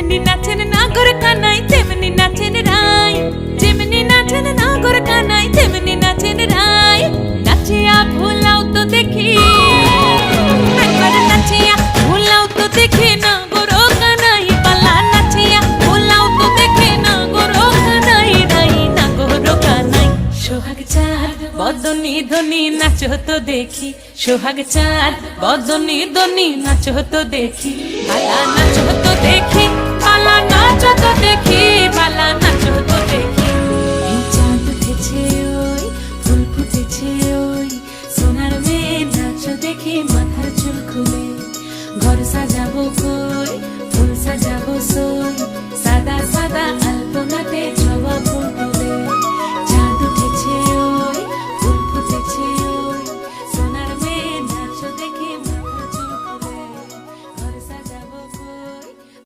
যেমনি নাচেন নাগর কানাই তেমনি নাচেন রাই যেমনি নাচেন নাগর কানাই তেমনি নাচেন রাই নাচিয়া ভুলাও তো দেখি। একবার নাচিয়া ভুলাও তো দেখি চাঁদ, বদনি ধনি নাচ তো দেখি। সোহাগ চাঁদ, বদনি ধনি নাচ তো দেখি। পালা নাচ তো দেখি। নাচে ওই সোনার মেয়ে নাচো দেখে মাথার চুল খুলে। ঘর সাজাবো কই, ফুল সাজাবো সই।